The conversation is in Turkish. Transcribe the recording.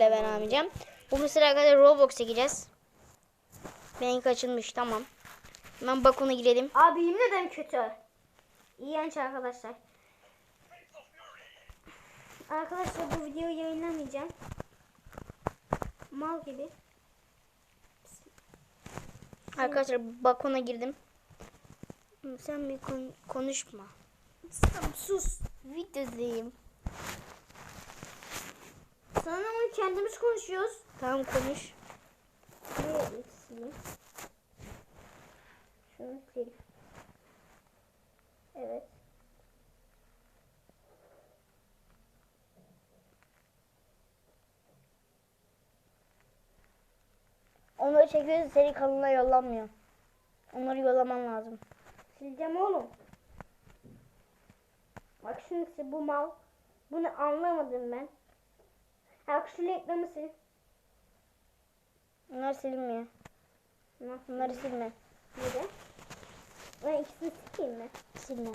ben almayacağım. Bu sıra arkadaşlar Roblox çekeceğiz. Benimki açılmış tamam. Hemen bakona girelim. Abi yemin ederim kötü. İğrenç arkadaşlar. Arkadaşlar bu videoyu yayınlamayacağım. Mal gibi. Arkadaşlar bakona girdim. Sen bir kon- konuşma. Tamam sus. Videodayım. Kendimiz konuşuyoruz. Tamam konuş. Nereye sileyim? Şunu sil. Evet. Onları çekiyoruz seri kanalına yollanmıyor. Onları yollaman lazım. Sileceğim oğlum. Bak şimdi bu mal. Bunu anlamadım ben. Ha, Bak şu reklamı sil. Bunlar silinmiyor. Bunları silme. Neden? Ben ikisini sileyim mi? Silme.